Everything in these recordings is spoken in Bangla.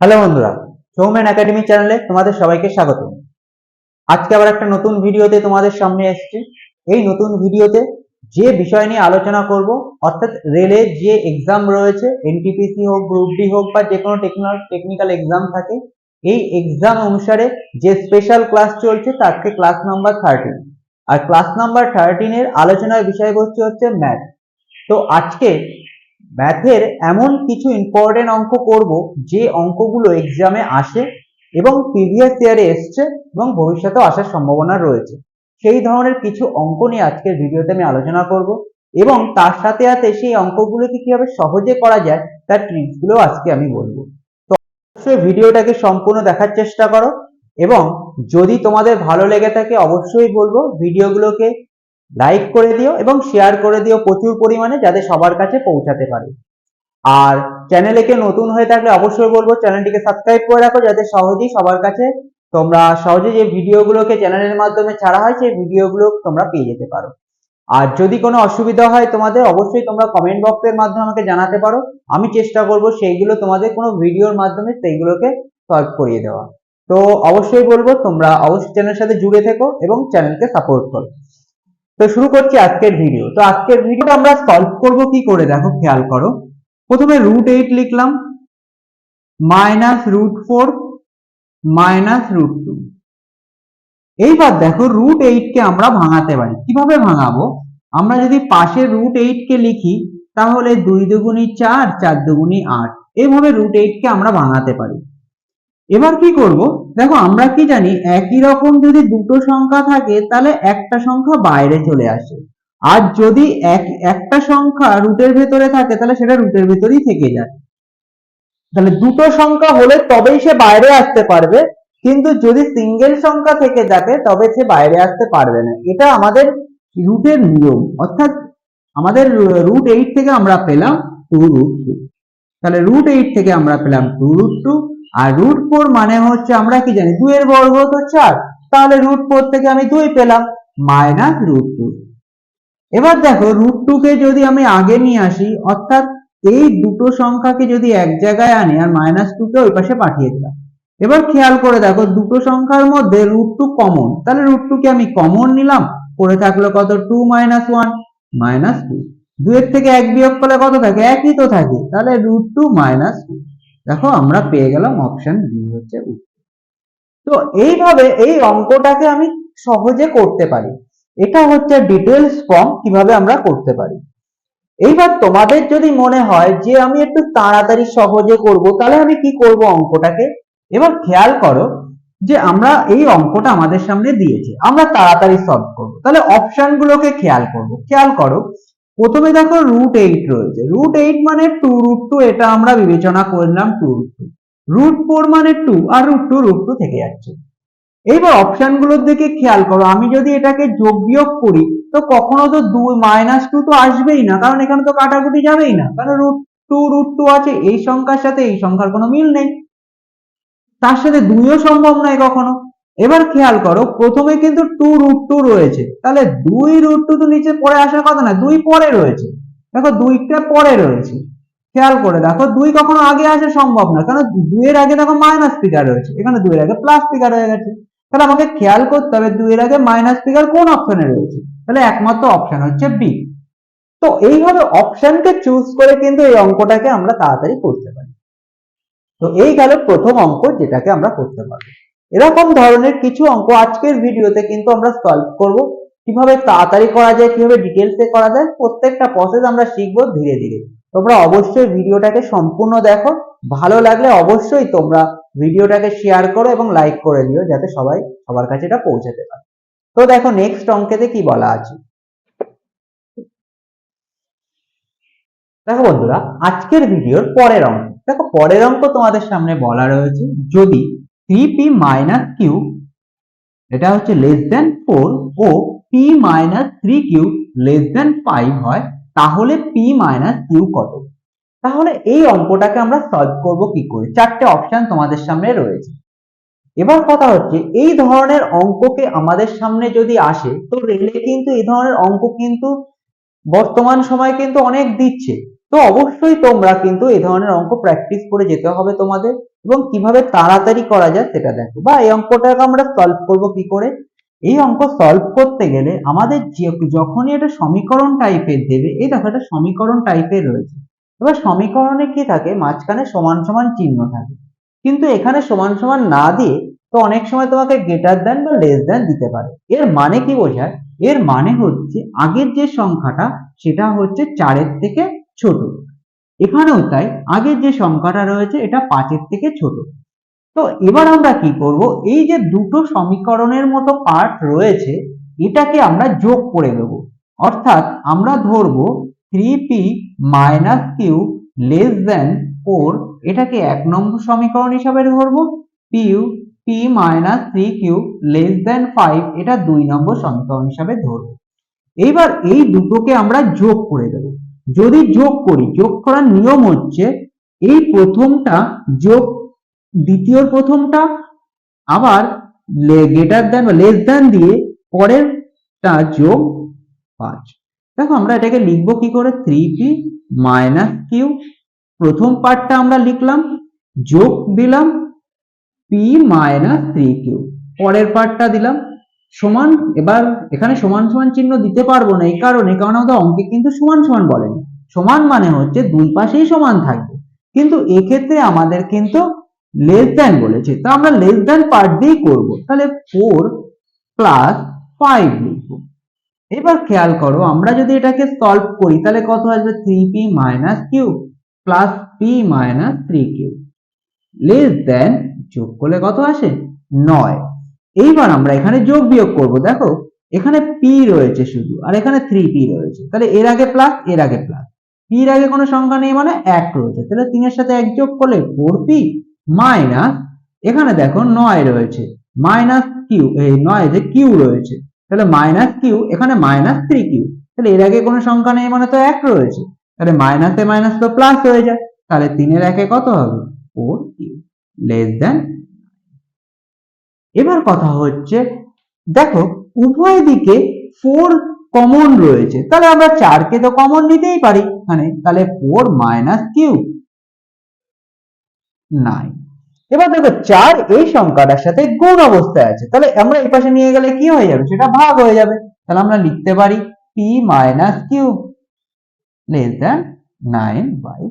হ্যালো বন্ধুরা সৌমেন একাডেমি চ্যানেলে তোমাদের সবাইকে স্বাগত আজকে আবার একটা নতুন ভিডিওতে তোমাদের সামনে এসেছি। এই নতুন ভিডিওতে যে বিষয় নিয়ে আলোচনা করব, অর্থাৎ রেলের যে এক্সাম রয়েছে এনটিপিসি হোক গ্রুপ ডি হোক বা যে কোনো টেকনিক্যাল এক্সাম থাকে, এই এক্সাম অনুসারে যে স্পেশাল ক্লাস চলছে তাকে ক্লাস নাম্বার থার্টিন আর ক্লাস নাম্বার থার্টিনের আলোচনার বিষয়বস্তু হচ্ছে ম্যাথ তো আজকে ম্যাথের এমন কিছু ইম্পর্টেন্ট অঙ্ক করব যে অঙ্কগুলো এক্সামে আসে এবং প্রিভিয়াস ইয়ারে এসছে এবং ভবিষ্যতেও আসার সম্ভাবনা রয়েছে। সেই ধরনের কিছু অঙ্ক নিয়ে আজকের ভিডিওতে আমি আলোচনা করব এবং তার সাথে সাথে সেই অঙ্কগুলোকে কীভাবে সহজে করা যায় তার ট্রিক্সগুলো আজকে আমি বলব। তো অবশ্যই ভিডিওটাকে সম্পূর্ণ দেখার চেষ্টা করো এবং যদি তোমাদের ভালো লেগে থাকে অবশ্যই বলব ভিডিওগুলোকে লাইক করে দিও এবং শেয়ার করে দিও প্রচুর পরিমাণে যাতে সবার কাছে পৌঁছাতে পারে। আর চ্যানেলে কেউ নতুন হয়ে থাকলে অবশ্যই বলব চ্যানেলটিকে সাবস্ক্রাইব করে রাখো যাতে সহজেই সবার কাছে তোমরা সহজে যে ভিডিওগুলোকে চ্যানেলের মাধ্যমে ছাড়া হয় সেই ভিডিওগুলো তোমরা পেয়ে যেতে পারো। আর যদি কোনো অসুবিধা হয় তোমাদের, অবশ্যই তোমরা কমেন্ট বক্সের মাধ্যমে আমাকে জানাতে পারো। আমি চেষ্টা করব সেইগুলো তোমাদের কোনো ভিডিওর মাধ্যমে সেইগুলোকে সলভ করিয়ে দেওয়া। তো অবশ্যই বলব তোমরা অবশ্যই চ্যানেলের সাথে জুড়ে থেকো এবং চ্যানেলকে সাপোর্ট করো। তো শুরু করছি আজকের ভিডিও তো আজকের ভিডিও আমরা সলভ করব কি করে? দেখো, খেয়াল করো। প্রথমে রুট এইট লিখলাম minus root four minus root two এইবার দেখো রুট এইট কে আমরা ভাঙাতে পারি। কীভাবে ভাঙাবো? আমরা যদি পাশে রুট এইট কে লিখি, তাহলে দুই দুগুণি চার চার দুগুণি আট। এইভাবে রুট এইট কে আমরা ভাঙাতে পারি। এবার কি করব? দেখো, আমরা কি জানি, একই রকম যদি দুটো সংখ্যা থাকে, তাহলে একটা সংখ্যা বাইরে চলে আসে। আর যদি এক, একটা সংখ্যা রুটের ভেতরে থাকে, তাহলে সেটা রুটের ভেতরেই থেকে যায়। তাহলে দুটো সংখ্যা হলে তবেই সে বাইরে আসতে পারবে, কিন্তু যদি সিঙ্গেল সংখ্যা থেকে থাকে তবে সে বাইরে আসতে পারবে না। এটা আমাদের রুটের নিয়ম। অর্থাৎ আমাদের রুট এইট থেকে আমরা পেলাম টু রুট টু তাহলে রুট এইট থেকে আমরা পেলাম টু রুট টু আর রুট ফোর মানে হচ্ছে আমরা কি জানি, দুইয়ের বর্গ তো চার। তাহলে রুট ফোর থেকে আমি দুই পেলাম মাইনাস রুট টু এবার দেখো রুট টু কে যদি আমি আগে নিয়ে আসি, অর্থাৎ এই দুটো সংখ্যাকে যদি এক জায়গায় আনি, আর মাইনাস টু কে ওই পাশে পাঠিয়ে দিলাম। এবার খেয়াল করে দেখো, দুটো সংখ্যার মধ্যে রুট টু কমন তাহলে রুট টু কে আমি কমন নিলাম, পড়ে থাকল কত? Two minus one minus two দুয়ের থেকে এক বিয়োগ করলে কত থাকে? একই তো থাকে। তাহলে রুট টু মাইনাস টু দেখো আমরা পেয়ে গেলাম অপশন বি হচ্ছে উত্তর। তো এইভাবে এই অঙ্কটাকে আমি সহজে করতে পারি। এটা হচ্ছে ডিটেলস ফর্ম কীভাবে আমরা করতে পারি। এইবার তোমাদের যদি মনে হয় যে আমি একটু তাড়াতাড়ি সহজে করব, তাহলে আমি কি করব অঙ্কটাকে? এবার খেয়াল করো যে আমরা এই অঙ্কটা আমাদের সামনে দিয়েছে। আমরা তাড়াতাড়ি সলভ করব। তাহলে অপশন গুলোকে খেয়াল করব। খেয়াল করো প্রথমে দেখো রুট এইট রয়েছে। রুট এইট মানে টু রুট টু এটা আমরা বিবেচনা করলাম two root two root four মানে টু আর রুট টু রুট টু থেকে যাচ্ছে। এইবার অপশনগুলোর দিকে খেয়াল করো। আমি যদি এটাকে যোগ বিয়োগ করি, তো কখনো তো দুই মাইনাস টু তো আসবেই না, কারণ এখানে তো কাটাকুটি যাবেই না। কারণ রুট টু রুট টু আছে, এই সংখ্যার সাথে এই সংখ্যার কোনো মিল নেই। তার সাথে দুইও সম্ভব নয় কখনো। এবার খেয়াল করো, প্রথমে কিন্তু টু রুট টু রয়েছে। তাহলে দুই রুট টু তো নিচে পরে আসার কথা না, দুই পরে রয়েছে। দেখো দুইটা পরে রয়েছে। খেয়াল করে দেখো, দুই কখনো আগে আসা সম্ভব না, কারণ দুইয়ের আগে দেখো মাইনাস ফিগার রয়েছে। এখানে দুইয়ের আগে প্লাস ফিগার হয়ে গেছে। তাহলে আমাকে খেয়াল করতে হবে, দুইয়ের আগে মাইনাস ফিগার কোন অপশনে রয়েছে? তাহলে একমাত্র অপশন হচ্ছে বি তো এইভাবে অপশনকে চুজ করে কিন্তু এই অঙ্কটাকে আমরা তাড়াতাড়ি করতে পারি। তো এই গেল প্রথম অঙ্ক যেটাকে আমরা করতে পারব। এরকম ধরনের কিছু অঙ্ক আজকের ভিডিওতে কিন্তু আমরা সলভ করব। কীভাবে তাড়াতাড়ি করা যায়, কীভাবে ডিটেলসে করা যায়, প্রত্যেকটা প্রসেস আমরা শিখব ধীরে ধীরে। তোমরা অবশ্যই ভিডিওটাকে সম্পূর্ণ দেখো। ভালো লাগলে অবশ্যই তোমরা ভিডিওটাকে শেয়ার করো এবং লাইক করে দিও, যাতে সবাই সবার কাছে এটা পৌঁছাতে পারে। তো দেখো নেক্সট অঙ্কেতে কি বলা আছে? দেখো বন্ধুরা, আজকের ভিডিওর পরের অঙ্ক। দেখো, পরের অঙ্ক তোমাদের সামনে বলা রয়েছে, যদি থ্রি পি মাইনাস কিউ এটা হচ্ছে লেস দেন ফোর ও P minus three Q less than five হয়, তাহলে পি মাইনাস কিউ কত? তাহলে এই অঙ্কটাকে আমরা সলভ করব কি করে? চারটে অপশন তোমাদের সামনে রয়েছে। এবার কথা হচ্ছে, এই ধরনের অঙ্ককে আমাদের সামনে যদি আসে, তো রেলে কিন্তু এই ধরনের অঙ্ক কিন্তু বর্তমান সময় কিন্তু অনেক দিচ্ছে। তো অবশ্যই তোমরা কিন্তু এই ধরনের অঙ্ক প্র্যাকটিস করে যেতে হবে তোমাদের। এবং কীভাবে তাড়াতাড়ি করা যায় সেটা দেখো। বা এই অঙ্কটাকে আমরা সলভ করব কি করে? এই অঙ্ক সলভ করতে গেলে আমাদের যখনই এটা সমীকরণ টাইপের দেবে, এই দেখো এটা সমীকরণ টাইপের রয়েছে। এবার সমীকরণে কি থাকে? মাঝখানে সমান সমান চিহ্ন থাকে। কিন্তু এখানে সমান সমান না দিয়ে তো অনেক সময় তোমাকে গ্রেটার দেন বা লেস দেন দিতে পারে। এর মানে কি বোঝায়? এর মানে হচ্ছে আগের যে সংখ্যাটা, সেটা হচ্ছে চারের থেকে ছোট। এখানেও তাই, আগের যে সংখ্যাটা রয়েছে এটা পাঁচের থেকে ছোট। তো এবার আমরা কি করব? এই যে দুটো সমীকরণের মতো পার্ট রয়েছে, এটাকে আমরা যোগ করে দেব অর্থাৎ আমরা ধরবো three P minus Q less than four এটাকে এক নম্বর সমীকরণ হিসাবে ধরবো। Piu P minus three Q less than five এটা দুই নম্বর সমীকরণ হিসাবে ধরবো। এইবার এই দুটোকে আমরা যোগ করে দেব। যদি যোগ করি, যোগ করার নিয়ম হচ্ছে এই প্রথমটা যোগ, দ্বিতীয় প্রথমটা আবার গ্রেটার দেন বা লেস দেন দিয়ে পরেরটা যোগ পাঁচ। দেখো আমরা এটাকে লিখব কি করে? থ্রি পি মাইনাস কিউ প্রথম পার্টটা আমরা লিখলাম, যোগ দিলাম পি মাইনাস থ্রি কিউ পরের পার্টটা দিলাম সমান, এবার এখানে সমান সমান চিহ্ন দিতে পারব না এই কারণে, কারণ আমাদের অঙ্কে কিন্তু সমান সমান বলেনি। সমান মানে হচ্ছে দুই পাশেই সমান থাকবে। কিন্তু এক্ষেত্রে আমাদের কিন্তু লেস দ্যান বলেছে। তা আমরা লেস দ্যান পার্ট দিয়েই করব। তাহলে ফোর প্লাস ফাইভ লিখব। এবার খেয়াল করো, আমরা যদি এটাকে সলভ করি, তাহলে কত আসবে? Three P minus Q plus P minus three Q less than যোগ করলে কত আসে? নয়। এইবার আমরা এখানে যোগ বিয়োগ করব, দেখো, এখানে পি রয়েছে শুধু, আর এখানে থ্রি পি রয়েছে, তাহলে এর আগে প্লাস এর আগে প্লাস পির আগে কোনো সংখ্যা নেই মানে এক রয়েছে, তাহলে তিনের সাথে এক যোগ করলে ফোর পি মাইনাস এখানে দেখো নয় রয়েছে মাইনাস কিউ এই নয় যে কিউ রয়েছে, তাহলে মাইনাস কিউ এখানে মাইনাস থ্রি কিউ তাহলে এর আগে কোনো সংখ্যা নেই মানে তো এক রয়েছে, তাহলে মাইনাসে মাইনাস তো প্লাস হয়ে যায়, তাহলে তিনের একে কত হবে? ফোর কিউ লেস দেন এবার কথা হচ্ছে, দেখো, উভয় দিকে ফোর কমন রয়েছে। তাহলে আমরা চারকে তো কমন নিতেই পারি। মানে তাহলে ফোর মাইনাস কিউ নাইন এবার দেখো, চার এই সংখ্যাটার সাথে গুণ অবস্থায় আছে। তাহলে আমরা এই পাশে নিয়ে গেলে কি হয়ে যাবে? সেটা ভাগ হয়ে যাবে। তাহলে আমরা লিখতে পারি P minus Q less than nine by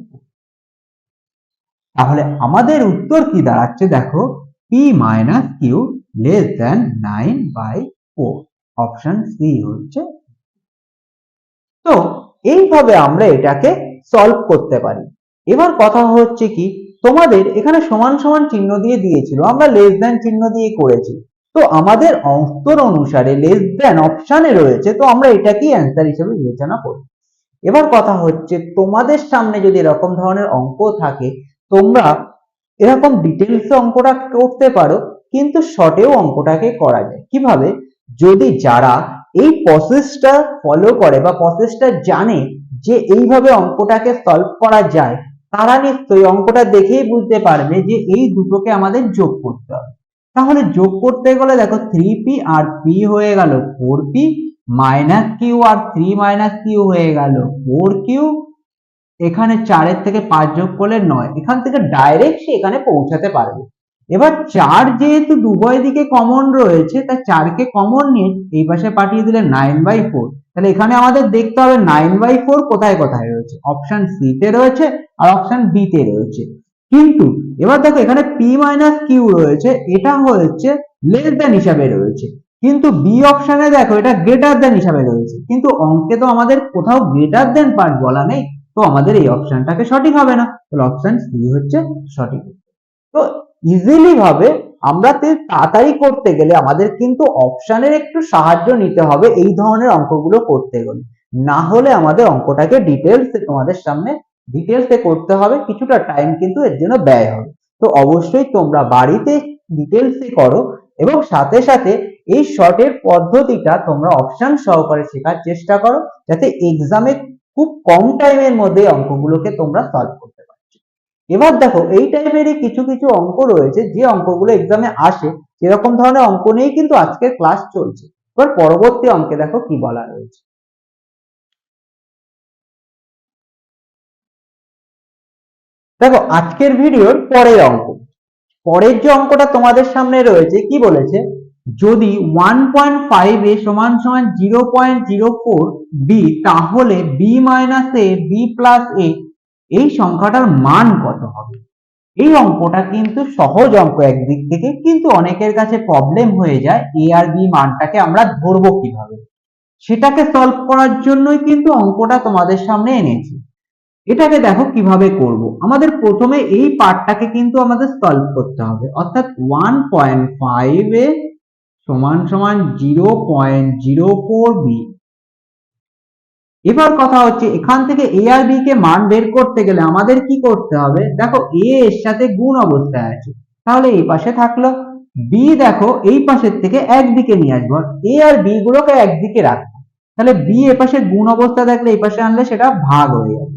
তাহলে আমাদের উত্তর কি দাঁড়াচ্ছে? দেখো P minus Q less than nine by four option C হচ্ছে তো এইভাবে আমরা এটাকে সলভ করতে পারি। এবার কথা হচ্ছে কি, তোমাদের এখানে সমান সমান চিহ্ন দিয়ে দিয়েছিল, আমরা লেস দেন চিহ্ন দিয়ে করেছি। তো আমাদের উত্তর অনুসারে লেস দেন অপশানে রয়েছে, তো আমরা এটাকেই অ্যান্সার হিসেবে বিবেচনা করি। এবার কথা হচ্ছে, তোমাদের সামনে যদি এরকম ধরনের অঙ্ক থাকে, তোমরা এরকম ডিটেলসে অঙ্কটা করতে পারো কিন্তু শর্টেও অঙ্কটাকে করা যায়। কীভাবে যদি যারা এই প্রসেসটা ফলো করে বা প্রসেসটা জানে যে এইভাবে অঙ্কটাকে সলভ করা যায়, তারা নিশ্চয়ই অঙ্কটা দেখেই বুঝতে পারবে যে এই দুটোকে আমাদের যোগ করতে হবে। তাহলে যোগ করতে গেলে দেখো থ্রি পি আর পি হয়ে গেল ফোর পি মাইনাস কিউ আর থ্রি মাইনাস কিউ হয়ে গেল ফোর কিউ এখানে চারের থেকে পাঁচ যোগ করলে নয়। এখান থেকে ডাইরেক্ট সে এখানে পৌঁছাতে পারবে। এবার চার যেহেতু উভয় দিকে কমন রয়েছে তাই চারকে কমন নিয়ে এই পাশে পাঠিয়ে দিলে নাইন বাই ফোর তাহলে এখানে আমাদের দেখতে হবে নাইন বাই ফোর কোথায় কোথায় রয়েছে? অপশন সি তে রয়েছে আর অপশন বি তে রয়েছে। কিন্তু এবার দেখো এখানে পি মাইনাস কিউ রয়েছে, এটা হচ্ছে লেস দেন হিসাবে রয়েছে। কিন্তু বি অপশনে দেখো এটা গ্রেটার দেন হিসাবে রয়েছে। কিন্তু অঙ্কে তো আমাদের কোথাও গ্রেটার দেন পার্ট বলা নেই, তো আমাদের এই অপশনটাকে সঠিক হবে না। তাহলে অপশন সি হচ্ছে সঠিক। তো ইজিলি ভাবে আমরা তাড়াতাড়ি করতে গেলে আমাদের কিন্তু অপশনের একটু সাহায্য নিতে হবে এই ধরনের অঙ্কগুলো করতে গেলে। না হলে আমাদের অঙ্কটাকে ডিটেলস তোমাদের সামনে ডিটেলসে করতে হবে, কিছুটা টাইম কিন্তু এর জন্য ব্যয় হবে। তো অবশ্যই তোমরা বাড়িতে ডিটেলসে করো এবং সাথে সাথে এই শর্টের পদ্ধতিটা তোমরা অপশন সহকারে শেখার চেষ্টা করো, যাতে এক্সামে খুব কম টাইমের মধ্যে অঙ্কগুলোকে তোমরা সলভ পারছ এবার দেখো, এই টাইপেরই কিছু কিছু অঙ্ক রয়েছে, যে অঙ্কগুলো এক্সামে আসে, সেরকম ধরনের অঙ্ক নিয়েই কিন্তু আজকের ক্লাস চলছে। এবার পরবর্তী অঙ্কে দেখো কি বলা রয়েছে। দেখো, আজকের ভিডিওর পরের অঙ্ক। পরের যে অঙ্কটা তোমাদের সামনে রয়েছে, কি বলেছে? যদি ওয়ান পয়েন্ট ফাইভ এ সমান সমান zero point zero four B তাহলে B minus A B plus A এই সংখ্যাটার মান কত হবে? এই অঙ্কটা কিন্তু সহজ অঙ্ক একদিক থেকে, কিন্তু অনেকের কাছে প্রবলেম হয়ে যায় এ আর বি মানটাকে আমরা ধরবো কীভাবে? সেটাকে সলভ করার জন্যই কিন্তু অঙ্কটা তোমাদের সামনে এনেছি। এটাকে দেখো কীভাবে করব। আমাদের প্রথমে এই পার্টটাকে কিন্তু আমাদের সলভ করতে হবে। অর্থাৎ ওয়ান পয়েন্ট ফাইভ এ সমান সমান zero point zero four B এবার কথা হচ্ছে, এখান থেকে এ আর বি কে মান বের করতে গেলে আমাদের কি করতে হবে? দেখো এ এর সাথে গুণ অবস্থায় আছে। তাহলে এই পাশে থাকল। বি দেখো, এই পাশের থেকে একদিকে নিয়ে আসব। এ আর বি গুলোকে একদিকে রাখব। তাহলে বি এ পাশে গুণ অবস্থা থাকলে এই পাশে আনলে সেটা ভাগ হয়ে যাবে।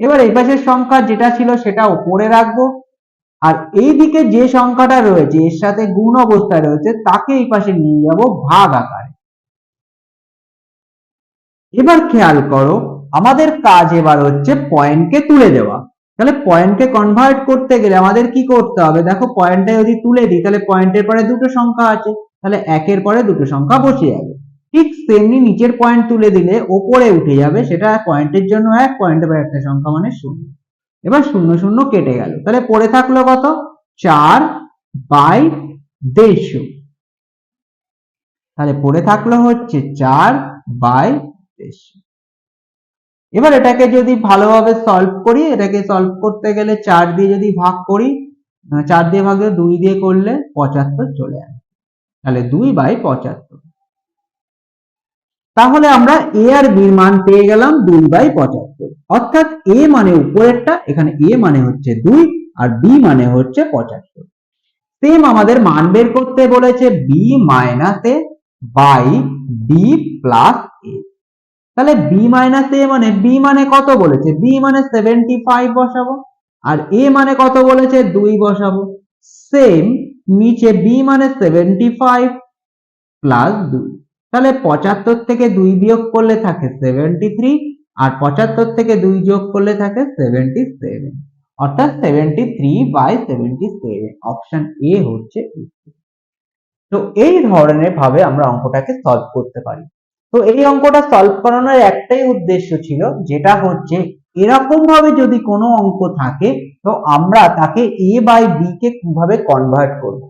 এবার এই পাশের সংখ্যা যেটা ছিল সেটা উপরে রাখব। আর এই দিকে যে সংখ্যাটা রয়েছে, এর সাথে গুণ অবস্থায় রয়েছে, তাকে এই পাশে নিয়ে যাব ভাগ আকারে এবার খেয়াল করো, আমাদের কাজ এবার হচ্ছে পয়েন্টকে তুলে দেওয়া। তাহলে পয়েন্টকে কনভার্ট করতে গেলে আমাদের কি করতে হবে? দেখো পয়েন্টটা যদি তুলে দিই, তাহলে পয়েন্টের পরে দুটো সংখ্যা আছে। তাহলে একের পরে দুটো সংখ্যা বসে যাবে। ঠিক তেমনি নিচের পয়েন্ট তুলে দিলে ওপরে উঠে যাবে, সেটা পয়েন্টের জন্য এক পয়েন্টের পরে একটা সংখ্যা মানে শূন্য। এবার শূন্য শূন্য কেটে গেল। তাহলে পড়ে থাকল কত? চার বাই দেড়শো। তাহলে পড়ে থাকল হচ্ছে চার বাই দেড়শো এবার এটাকে যদি ভালোভাবে সলভ করি, এটাকে সলভ করতে গেলে চার দিয়ে যদি ভাগ করি চার দিয়ে ভাগ দুই দিয়ে করলে পঁচাত্তর চলে আসে। তাহলে দুই বাই পঁচাত্তর। তাহলে আমরা এ আর মান পেয়ে গেলাম দুই বাই পঁচাত্তর। অর্থাৎ এ মানে উপরেরটা, এখানে এ মানে হচ্ছে দুই আর বি মানে হচ্ছে পঁচাত্তর। সেম আমাদের মান বের করতে বলেছে B minus A by B plus A তাহলে বি মাইনাস এ মানে বি মানে কত বলেছে? বি মানে সেভেন্টি ফাইভ বসাবো, আর এ মানে কত বলেছে? দুই বসাবো। সেম নিচে বি মানে সেভেন্টি ফাইভ প্লাস দুই। তাহলে পঁচাত্তর থেকে দুই বিয়োগ করলে থাকে সেভেন্টি থ্রি আর পঁচাত্তর থেকে দুই যোগ করলে থাকে সেভেন্টি সেভেন অর্থাৎ seventy three by seventy seven option A হচ্ছে তো এই ধরনের ভাবে আমরা অঙ্কটাকে সলভ করতে পারি। তো এই অঙ্কটা সলভ করানোর একটাই উদ্দেশ্য ছিল, যেটা হচ্ছে এরকম ভাবে যদি কোনো অঙ্ক থাকে, তো আমরা তাকে এ বাই বি কে কীভাবে কনভার্ট করব?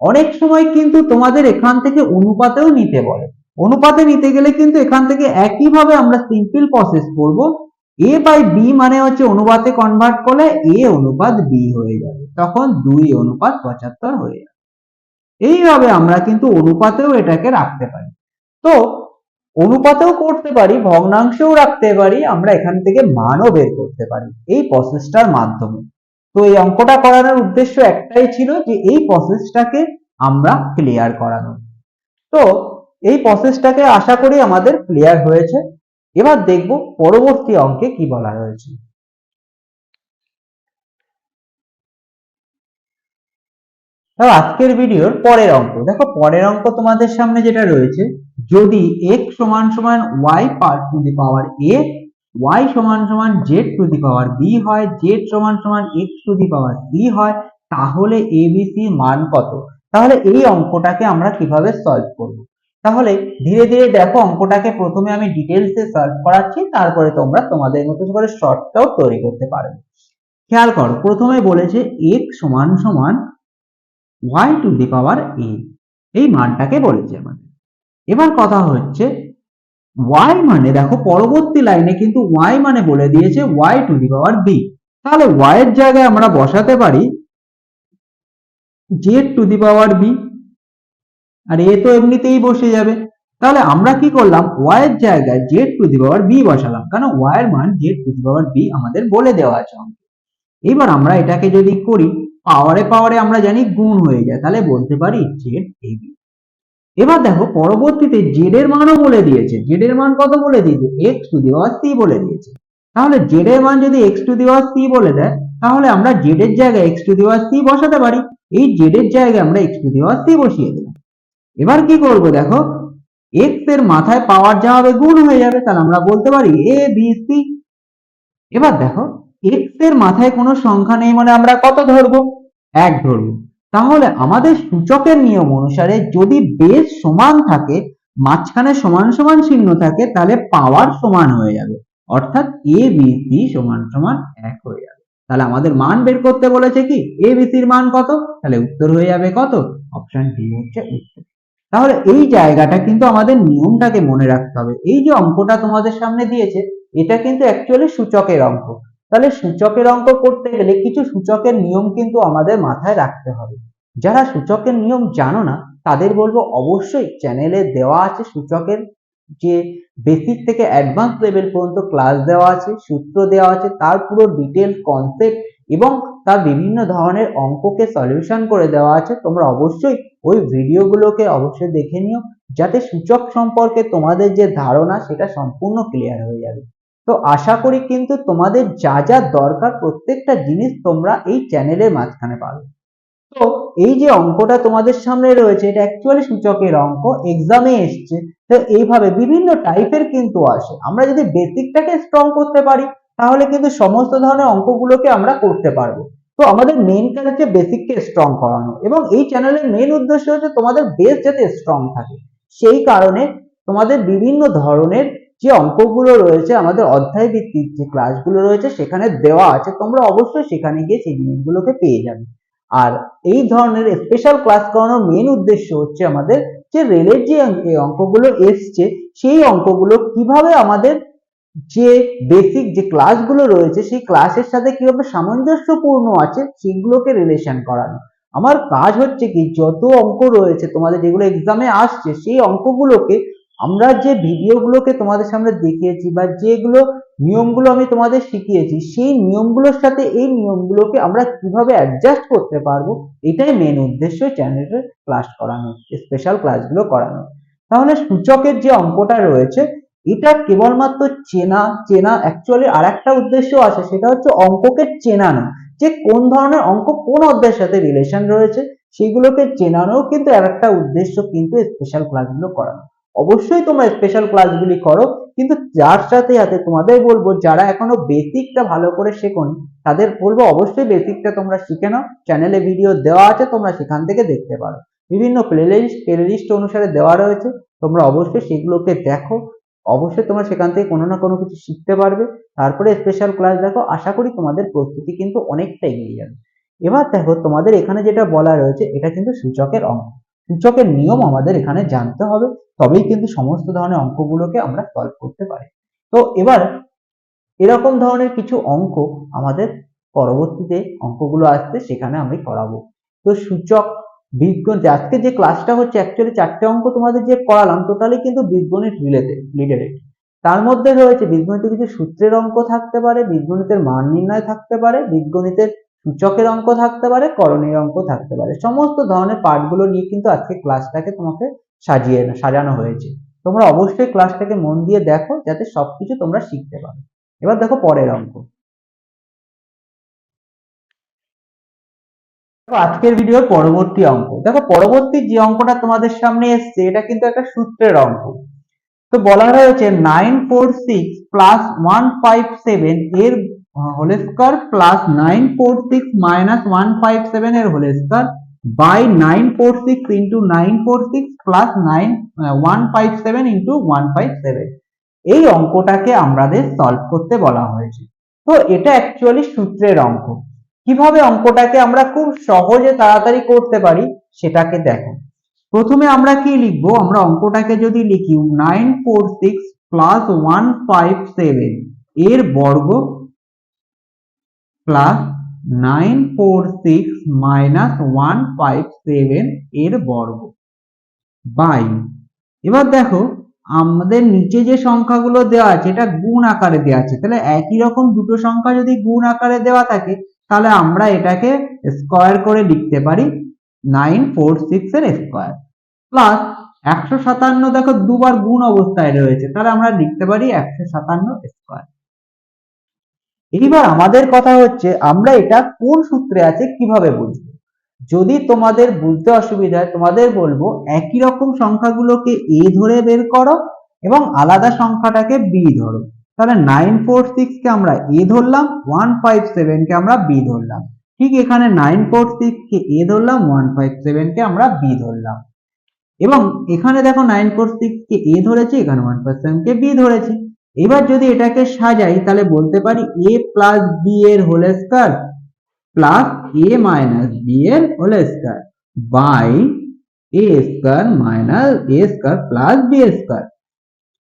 অনেক সময় কিন্তু তোমাদের এখান থেকে অনুপাতেও নিতে বলে। অনুপাতে নিতে গেলে কিন্তু এখান থেকে একইভাবে আমরা সিম্পল প্রসেস করব। এ বাই বি মানে হচ্ছে অনুপাতে কনভার্ট করলে এ অনুপাত বি হয়ে যাবে। তখন দুই অনুপাত পঁচাত্তর হয়ে যাবে। এইভাবে আমরা কিন্তু অনুপাতেও এটাকে রাখতে পারি। তো অনুপাতেও করতে পারি, ভগ্নাংশেও রাখতে পারি, আমরা এখান থেকে মানও বের করতে পারি এই প্রসেসটার মাধ্যমে। তো এই অঙ্কটা করানোর উদ্দেশ্য একটাই ছিল যে এই প্রসেসটাকে আমরা ক্লিয়ার করানো। তো এই প্রসেসটাকে আশা করি আমাদের ক্লিয়ার হয়েছে। এবার দেখব পরবর্তী অঙ্কে কি বলা রয়েছে তো আজকের ভিডিওর পরের অঙ্ক। দেখো, পরের অঙ্ক তোমাদের সামনে যেটা রয়েছে, যদি x সমান সমান y per to the power a, y সমান সমান z to the power b হয়, z সমান সমান x to the power c হয়, তাহলে abc মান কত? তাহলে এই অঙ্কটাকে আমরা কীভাবে সলভ করব? তাহলে ধীরে ধীরে দেখো, অঙ্কটাকে প্রথমে আমি ডিটেলসে সলভ করাচ্ছি, তারপরে তোমরা তোমাদের মতো করে শর্টটাও তৈরি করতে পারবে। খেয়াল করো, প্রথমে বলেছে x সমান সমান y to the power a এই মানটাকে বলেছে আমাদের। এবার কথা হচ্ছে, y মানে দেখো পরবর্তী লাইনে কিন্তু y মানে বলে দিয়েছে y to the power b তাহলে y এর জায়গায় আমরা বসাতে পারি z to the power b, আর a তো এমনিতেই বসে যাবে। তাহলে আমরা কি করলাম এর জায়গায় z to the power b বসালাম y এর মান z to the power b আমাদের বলে দেওয়া আছে এবার আমরা এটাকে যদি করি পাওয়ারে পাওয়ারে আমরা জানি গুণ হয়ে যায়। তাহলে বলতে পারি জেড এবি এবার দেখো, পরবর্তীতে জেড এর মানও বলে দিয়েছে। জেড এর মান কত বলে দিয়েছে? X to the power C বলে দিয়েছে। তাহলে জেড এর মান যদি X to the power C বলে দেয়, তাহলে আমরা জেড এর জায়গায় X to the power C বসাতে পারি। এই জেড এর জায়গায় আমরা X to the power C বসিয়ে দিলাম। এবার কি করব দেখো? এক্সের মাথায় পাওয়ার যা হবে, গুণ হয়ে যাবে। তাহলে আমরা বলতে পারি এ বি সি এবার দেখো এক্সের মাথায় কোনো সংখ্যা নেই মানে আমরা কত ধরবো? এক ধরবো। তাহলে আমাদের সূচকের নিয়ম অনুসারে যদি বেস সমান থাকে, মাঝখানে সমান সমান চিহ্ন থাকে, তাহলে পাওয়ার সমান হয়ে যাবে। অর্থাৎ এ বি সি সমান সমান এক হয়ে যাবে। তাহলে আমাদের মান বের করতে বলেছে কি? এ বি সির মান কত? তাহলে উত্তর হয়ে যাবে কত? অপশন ডি হচ্ছে উত্তর। তাহলে এই জায়গাটা কিন্তু আমাদের নিয়মটাকে মনে রাখতে হবে। এই যে অঙ্কটা তোমাদের সামনে দিয়েছে, এটা কিন্তু অ্যাকচুয়ালি সূচকের অঙ্ক। তাহলে সূচকের অঙ্ক করতে গেলে কিছু সূচকের নিয়ম কিন্তু আমাদের মাথায় রাখতে হবে। যারা সূচকের নিয়ম জানো না, তাদের বলব অবশ্যই চ্যানেলে দেওয়া আছে সূচকের যে বেসিক থেকে অ্যাডভান্স লেভেল পর্যন্ত ক্লাস দেওয়া আছে, সূত্র দেওয়া আছে, তার পুরো ডিটেল কনসেপ্ট এবং তার বিভিন্ন ধরনের অঙ্ককে সলিউশন করে দেওয়া আছে। তোমরা অবশ্যই ওই ভিডিওগুলোকে অবশ্যই দেখে নিও, যাতে সূচক সম্পর্কে তোমাদের যে ধারণা, সেটা সম্পূর্ণ ক্লিয়ার হয়ে যাবে। তো আশা করি কিন্তু তোমাদের যা যা দরকার প্রত্যেকটা জিনিস তোমরা এই চ্যানেলের মাঝখানে পাবে। তো এই যে অঙ্কটা তোমাদের সামনে রয়েছে, এটা অ্যাকচুয়ালি সূচকের অঙ্ক এক্সামে এসছে। তো এইভাবে বিভিন্ন টাইপের কিন্তু আসে। আমরা যদি বেসিকটাকে স্ট্রং করতে পারি, তাহলে কিন্তু সমস্ত ধরনের অঙ্কগুলোকে আমরা করতে পারব। তো আমাদের মেন কাজ হচ্ছে বেসিককে স্ট্রং করানো এবং এই চ্যানেলের মেন উদ্দেশ্য হচ্ছে তোমাদের বেস যাতে স্ট্রং থাকে। সেই কারণে তোমাদের বিভিন্ন ধরনের যে অঙ্কগুলো রয়েছে, আমাদের অধ্যায় ভিত্তিক যে ক্লাসগুলো রয়েছে, সেখানে দেওয়া আছে। তোমরা অবশ্যই সেখানে গিয়ে সেই জিনিসগুলোকে পেয়ে যাবে। আর এই ধরনের স্পেশাল ক্লাস করানোর মেন উদ্দেশ্য হচ্ছে আমাদের যে রেলের যে অঙ্কগুলো এসছে, সেই অঙ্কগুলো কীভাবে আমাদের যে বেসিক যে ক্লাসগুলো রয়েছে, সেই ক্লাসের সাথে কীভাবে সামঞ্জস্যপূর্ণ আছে, সেগুলোকে রিলেশন করানো। আমার কাজ হচ্ছে কি, যত অঙ্ক রয়েছে, তোমাদের যেগুলো এক্সামে আসছে, সেই অঙ্কগুলোকে আমরা যে ভিডিওগুলোকে তোমাদের সামনে দেখিয়েছি বা যেগুলো নিয়মগুলো আমি তোমাদের শিখিয়েছি, সেই নিয়মগুলোর সাথে এই নিয়মগুলোকে আমরা কীভাবে অ্যাডজাস্ট করতে পারব, এটাই মেন উদ্দেশ্য চ্যানেলের ক্লাস করানো স্পেশাল ক্লাসগুলো করানো। তাহলে সূচকের যে অঙ্কটা রয়েছে, এটা কেবলমাত্র চেনা চেনা অ্যাকচুয়ালি আর একটা উদ্দেশ্য আছে, সেটা হচ্ছে অঙ্ককে চেনানো। যে কোন ধরনের অঙ্ক, কোন অধ্যায়ের সাথে রিলেশন রয়েছে, সেগুলোকে চেনানো কিন্তু আর একটা উদ্দেশ্য কিন্তু স্পেশাল ক্লাসগুলো করানো। অবশ্যই তোমরা স্পেশাল ক্লাসগুলি করো, কিন্তু যার সাথে সাথে তোমাদের বলব, যারা এখনও বেসিকটা ভালো করে শেখোনি, তাদের বলব অবশ্যই বেসিকটা তোমরা শিখে নাও। চ্যানেলে ভিডিও দেওয়া আছে, তোমরা সেখান থেকে দেখতে পারো। বিভিন্ন প্লেলিস্ট প্লেলিস্ট অনুসারে দেওয়া রয়েছে, তোমরা অবশ্যই সেগুলোকে দেখো। অবশ্যই তোমরা সেখান থেকে কোনো না কোনো কিছু শিখতে পারবে। তারপরে স্পেশাল ক্লাস দেখো, আশা করি তোমাদের প্রস্তুতি কিন্তু অনেকটা এগিয়ে যাবে। এবার দেখো, তোমাদের এখানে যেটা বলা রয়েছে, এটা কিন্তু সূচকের অঙ্ক। সূচকের নিয়ম আমাদের এখানে জানতে হবে, তবেই কিন্তু সমস্ত ধরনের অঙ্কগুলোকে আমরা সলভ করতে পারি। তো এবার এরকম ধরনের কিছু অঙ্ক আমাদের পরবর্তীতে অঙ্কগুলো আসছে সেখানে আমি করাবো। তো সূচক বীজগণিত আজকে যে ক্লাসটা হচ্ছে অ্যাকচুয়ালি চারটে অঙ্ক তোমাদের যে করালাম টোটালি কিন্তু বীজগণিত রিলেটেড রিলেটেড তার মধ্যে রয়েছে বীজগণিতে কিছু সূত্রের অঙ্ক থাকতে পারে, বীজগণিতের মান নির্ণয় থাকতে পারে, বীজগণিতের সূচকের অঙ্ক থাকতে পারে করণীয় অঙ্ক থাকতে পারে। সমস্ত ধরনের পার্টগুলো নিয়ে কিন্তু আজকে ক্লাসটাকে তোমাকে সাজিয়ে সাজানো হয়েছে। তোমরা অবশ্যই ক্লাসটাকে মন দিয়ে দেখো, যাতে সবকিছু তোমরা শিখতে পারো। এবার দেখো পরের অঙ্ক। আজকের ভিডিওর পরবর্তী অঙ্ক। দেখো পরবর্তী যে অঙ্কটা তোমাদের সামনে এসছে, এটা কিন্তু একটা সূত্রের অঙ্ক। তো বলা হয়েছে nine four six plus one five seven এর whole square plus nine four six minus one five seven এর whole square by nine four six into nine four six plus nine one five seven into one five seven এই অঙ্কটাকে আমাদের সলভ করতে বলা হয়েছে। তো এটা অ্যাকচুয়ালি সূত্রের অঙ্ক। কীভাবে অঙ্কটাকে আমরা খুব সহজে তাড়াতাড়ি করতে পারি সেটাকে দেখো। প্রথমে আমরা কি লিখব? আমরা অঙ্কটাকে যদি লিখি nine four six plus one five seven এর বর্গ plus nine four six minus one five seven এর বর্গ। বাই এবার দেখো, আমাদের নিচে যে সংখ্যাগুলো দেওয়া আছে, এটা গুণ আকারে দেওয়া আছে। তাহলে একই রকম দুটো সংখ্যা যদি গুণ আকারে দেওয়া থাকে, তাহলে আমরা এটাকে স্কোয়ার করে লিখতে পারি নাইন ফোর সিক্স এর স্কোয়ার প্লাস একশো সাতান্ন, দেখো দুবার গুণ অবস্থায় রয়েছে, তাহলে আমরা লিখতে পারি একশো সাতান্ন স্কোয়ার এইবার আমাদের কথা হচ্ছে, আমরা এটা কোন সূত্রে আছে কীভাবে বুঝব? যদি তোমাদের বুঝতে অসুবিধা তোমাদের বলব একই রকম সংখ্যাগুলোকে এ ধরে বের করো এবং আলাদা সংখ্যাটাকে বি ধরো। তাহলে নাইন ফোর সিক্স কে আমরা এ ধরলাম ওয়ান ফাইভ সেভেন কে আমরা বি ধরলাম। ঠিক এখানে নাইন ফোর সিক্স কে এ ধরলাম ওয়ান ফাইভ সেভেন কে আমরা বি ধরলাম। এবং এখানে দেখো নাইন ফোর সিক্স কে এ ধরেছি, এখানে ওয়ান ফাইভ সেভেন কে বি ধরেছি। এবার যদি এটাকে সাজাই, তাহলে বলতে পারি এ প্লাস বি এর whole square plus A minus B এর whole square by A square minus A square plus B square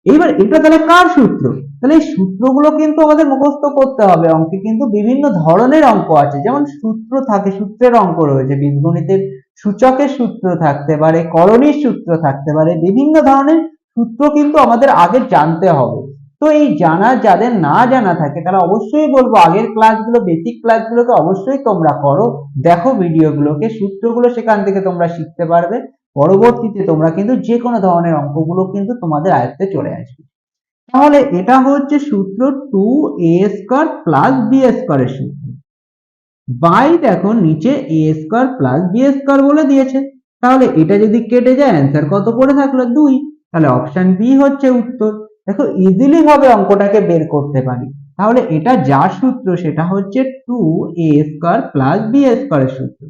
এইবার এটা তাহলে কার সূত্র? তাহলে এই সূত্রগুলো কিন্তু আমাদের মুখস্থ করতে হবে, অঙ্কে কিন্তু বিভিন্ন ধরনের অঙ্ক আছে। যেমন সূত্র থাকে, সূত্রের অঙ্ক রয়েছে, বীজগণিতের সূচকের সূত্র থাকতে পারে, করণীর সূত্র থাকতে পারে, বিভিন্ন ধরনের সূত্র কিন্তু আমাদের আগে জানতে হবে। তো এই জানা যাদের না জানা থাকে, তারা অবশ্যই বলব আগের ক্লাসগুলো বেসিক ক্লাসগুলোকে অবশ্যই তোমরা করো। দেখো ভিডিওগুলোকে, সূত্রগুলো সেখান থেকে তোমরা শিখতে পারবে। পরবর্তীতে তোমরা কিন্তু যে কোনো ধরনের অঙ্কগুলো কিন্তু তোমাদের আয়ত্তে চলে আসবে। তাহলে এটা হচ্ছে সূত্র two A square plus B স্কোয়ারের সূত্র। বাই দেখো নিচে A square plus B square বলে দিয়েছে। তাহলে এটা যদি কেটে যায় অ্যান্সার কত পড়ে থাকল? দুই। তাহলে অপশন বি হচ্ছে উত্তর। দেখো ইজিলি ভাবে অঙ্কটাকে বের করতে পারি। তাহলে এটা যার সূত্র, সেটা হচ্ছে two A square plus B স্কোয়ারের সূত্র।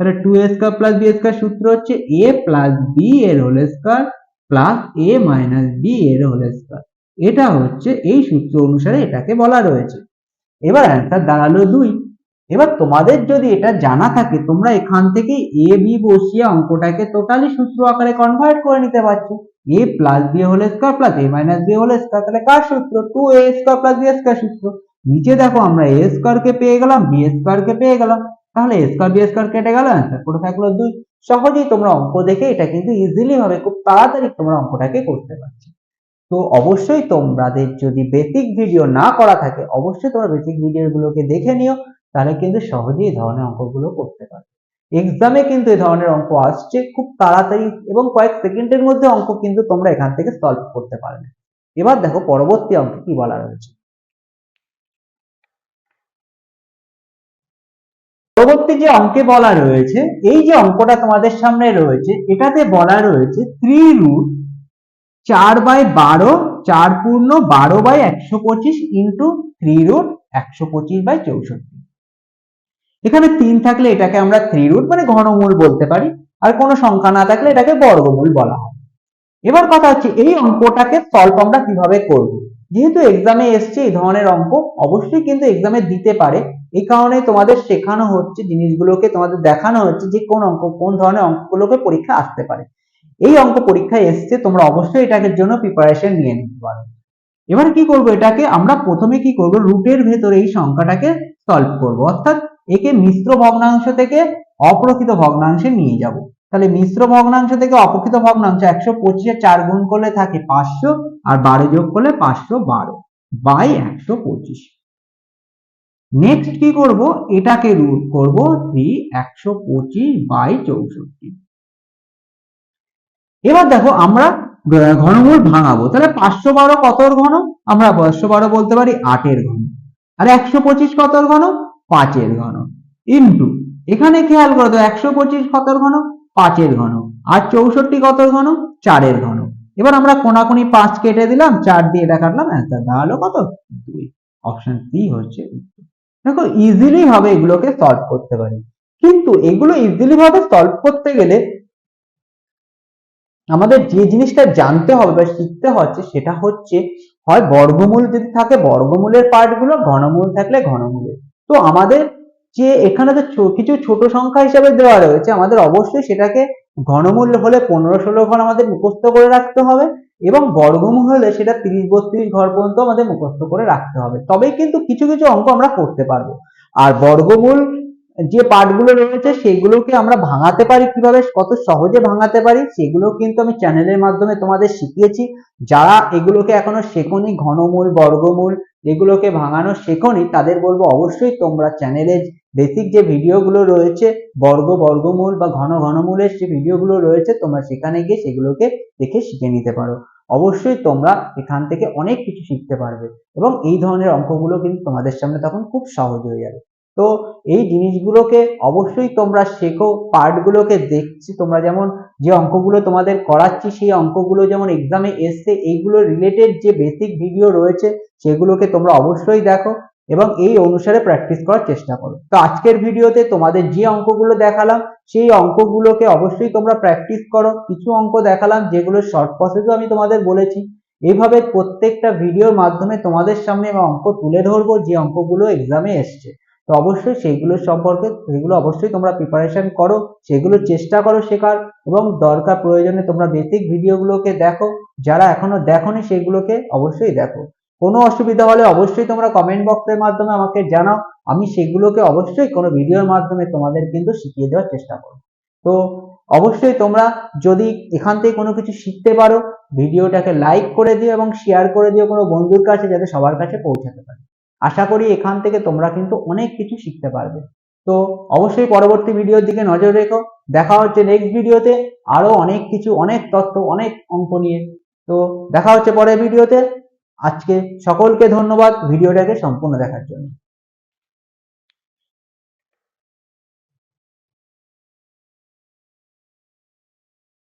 তাহলে two A square plus B square সূত্র হচ্ছে এ প্লাস বি এর whole square plus A minus B এর হোল স্কোয়ার এটা হচ্ছে এই সূত্র অনুসারে এটাকে বলা রয়েছে। এবার অ্যান্সার দাঁড়াল দুই। এবার তোমাদের যদি এটা জানা থাকে, তোমরা এখান থেকে এ বি বসিয়ে অঙ্কটাকে টোটালি সূত্র আকারে কনভার্ট করে নিতে পারছ। A plus B whole square plus A minus B whole square তাহলে কার সূত্র? Two A square plus B square সূত্র। নিচে দেখো আমরা এ স্কোয়ার কে পেয়ে গেলাম বি স্কোয়ার কে পেয়ে গেলাম। তাহলে স্কোয়ার বি স্কোয়ার কেটে গেল অ্যান্সার পড়ে থাকল দুই। সহজেই তোমরা অঙ্ক দেখে এটা কিন্তু ইজিলি ভাবে খুব তাড়াতাড়ি তোমরা অঙ্কটাকে করতে পারছ। তো অবশ্যই তোমাদের যদি বেসিক ভিডিও না করা থাকে, অবশ্যই তোমরা বেসিক ভিডিওগুলোকে দেখে নিও, তাহলে কিন্তু সহজেই ধরনের অঙ্কগুলো করতে পারবে। এক্সামে কিন্তু এই ধরনের অঙ্ক আসছে, খুব তাড়াতাড়ি এবং কয়েক সেকেন্ডের মধ্যে অঙ্ক কিন্তু তোমরা এখান থেকে সলভ করতে পারবে। এবার দেখো পরবর্তী অঙ্কে কি বলা রয়েছে। পরবর্তী যে অঙ্কে বলা রয়েছে, এই যে অঙ্কটা তোমাদের সামনে রয়েছে, এটাতে বলা রয়েছে থ্রি রুট চার বাই বারো, চার পূর্ণ বারো বাই একশো পঁচিশ ইন্টু থ্রি রুট একশো পঁচিশ বাই চৌষট্টি। এখানে তিন থাকলে এটাকে আমরা থ্রি রুট মানে ঘনমূল বলতে পারি, আর কোনো সংখ্যা না থাকলে এটাকে বর্গমূল বলা হয়। এবার কথা হচ্ছে, এই অঙ্কটাকে সলভ আমরা কীভাবে করব? যেহেতু এক্সামে এসছে, এই ধরনের অঙ্ক অবশ্যই কিন্তু এক্সামে দিতে পারে। এই কারণে তোমাদের শেখানো হচ্ছে, জিনিসগুলোকে তোমাদের দেখানো হচ্ছে যে কোন অঙ্ক, কোন ধরনের অঙ্কগুলোকে পরীক্ষা আসতে পারে। এই অঙ্ক পরীক্ষায় এসছে, তোমরা অবশ্যই এটাকে জন্য প্রিপারেশন নিয়ে নিতে পারো। এবার কি করব এটাকে, আমরা প্রথমে কি করব রুটের ভেতরে এই সংখ্যাটাকে সলভ করব। অর্থাৎ একে মিশ্র ভগ্নাংশ থেকে অপ্রকৃত ভগ্নাংশে নিয়ে যাব। তাহলে মিশ্র ভগ্নাংশ থেকে অপ্রকৃত ভগ্নাংশ একশো পঁচিশে চার গুণ করলে থাকে পাঁচশো আর বারো যোগ করলে পাঁচশো বারো বাই একশো পঁচিশ। নেক্সট কি করব? এটাকে রুট করব থ্রি একশো পঁচিশ বাই চৌষট্টি। এবার দেখো আমরা ঘনমূল ভাঙাবো। তাহলে পাঁচশো বারো কতর ঘন? আমরা পাঁচশো বারো বলতে পারি আটের ঘন। আর একশো পঁচিশ কতর ঘন? পাঁচের ঘন। ইন্টু, এখানে খেয়াল করো তো, একশো পঁচিশ কতর ঘন? পাঁচের ঘন। আর চৌষট্টি কতর ঘন? চারের ঘন। এবার আমরা কোনাকুনি পাঁচ কেটে দিলাম, চার দিয়ে এটা কাটলাম অ্যান্সার দাঁড়াল কত? দুই। অপশন সি হচ্ছে দেখো ইজিলি ভাবে এগুলোকে সলভ করতে পারি। কিন্তু এগুলো ইজিলি ভাবে সলভ করতে গেলে আমাদের যে জিনিসটা জানতে হবে বা শিখতে হচ্ছে, সেটা হচ্ছে, হয় বর্গমূল যদি থাকে, বর্গমূলের পার্টগুলো ঘনমূল থাকলে ঘনমূলের। তো আমাদের যে এখানে তো কিছু ছোট সংখ্যা হিসাবে দেওয়া রয়েছে, আমাদের অবশ্যই সেটাকে ঘনমূল্য হলে পনেরো ষোলো ঘর আমাদের মুখস্থ করে রাখতে হবে এবং বর্গমূল হলে সেটা তিরিশ বত্রিশ ঘর পর্যন্ত আমাদের মুখস্থ করে রাখতে হবে। তবেই কিন্তু কিছু কিছু অঙ্ক আমরা করতে পারব। আর বর্গমূল যে পার্টগুলো রয়েছে সেগুলোকে আমরা ভাঙাতে পারি কীভাবে? কত সহজে ভাঙাতে পারি? সেগুলো কিন্তু আমি চ্যানেলের মাধ্যমে তোমাদের শিখিয়েছি। যারা এগুলোকে এখনও শেখনি, ঘনমূল, বর্গমূল এগুলোকে ভাঙানো শেখনি, তাদের বলব অবশ্যই তোমরা চ্যানেলের বেসিক যে ভিডিওগুলো রয়েছে, বর্গ, বর্গমূল বা ঘন, ঘনমূলের যে ভিডিওগুলো রয়েছে, তোমরা সেখানে গিয়ে সেগুলোকে দেখে শিখে নিতে পারো। অবশ্যই তোমরা এখান থেকে অনেক কিছু শিখতে পারবে এবং এই ধরনের অঙ্কগুলো কিন্তু তোমাদের সামনে তখন খুব সহজ হয়ে যাবে। তো এই জিনিসগুলোকে অবশ্যই তোমরা শেখো পার্টগুলোকে দেখছি, তোমরা যেমন যে অঙ্কগুলো তোমাদের করাচ্ছি, সেই অঙ্কগুলো যেমন এক্সামে এসছে এইগুলো রিলেটেড যে বেসিক ভিডিও রয়েছে, সেগুলোকে তোমরা অবশ্যই দেখো এবং এই অনুসারে প্র্যাকটিস করার চেষ্টা করো। তো আজকের ভিডিওতে তোমাদের যে অঙ্কগুলো দেখালাম, সেই অঙ্কগুলোকে অবশ্যই তোমরা প্র্যাকটিস করো। কিছু অঙ্ক দেখালাম যেগুলো শর্ট প্রসেসও আমি তোমাদের বলেছি। এইভাবে প্রত্যেকটা ভিডিওর মাধ্যমে তোমাদের সামনে আমি অঙ্ক তুলে ধরবো, যে অঙ্কগুলো এক্সামে এসছে। তো অবশ্যই সেইগুলো সম্পর্কে, সেগুলো অবশ্যই তোমরা প্রিপারেশন করো, সেগুলো চেষ্টা করো শেখার এবং দরকার প্রয়োজনে তোমরা বেসিক ভিডিওগুলোকে দেখো। যারা এখনও দেখোনি সেগুলোকে অবশ্যই দেখো। কোনো অসুবিধা হলে অবশ্যই তোমরা কমেন্ট বক্সের মাধ্যমে আমাকে জানাও। আমি সেগুলোকে অবশ্যই কোনো ভিডিওর মাধ্যমে তোমাদের কিন্তু শিখিয়ে দেওয়ার চেষ্টা করব। তো অবশ্যই তোমরা যদি এখান থেকে কোনো কিছু শিখতে পারো, ভিডিওটাকে লাইক করে দিও এবং শেয়ার করে দিও কোনো বন্ধুর কাছে যাতে সবার কাছে পৌঁছাতে পারে। আশা করি এখান থেকে তোমরা কিন্তু অনেক কিছু শিখতে পারবে। তো অবশ্যই পরবর্তী ভিডিওর দিকে নজর রেখো। দেখা হচ্ছে নেক্সট ভিডিওতে। আরও অনেক কিছু, অনেক তথ্য, অনেক অঙ্ক নিয়ে। তো দেখা হচ্ছে পরের ভিডিওতে। আজকে সকলকে ধন্যবাদ ভিডিওটাকে সম্পূর্ণ দেখার জন্য।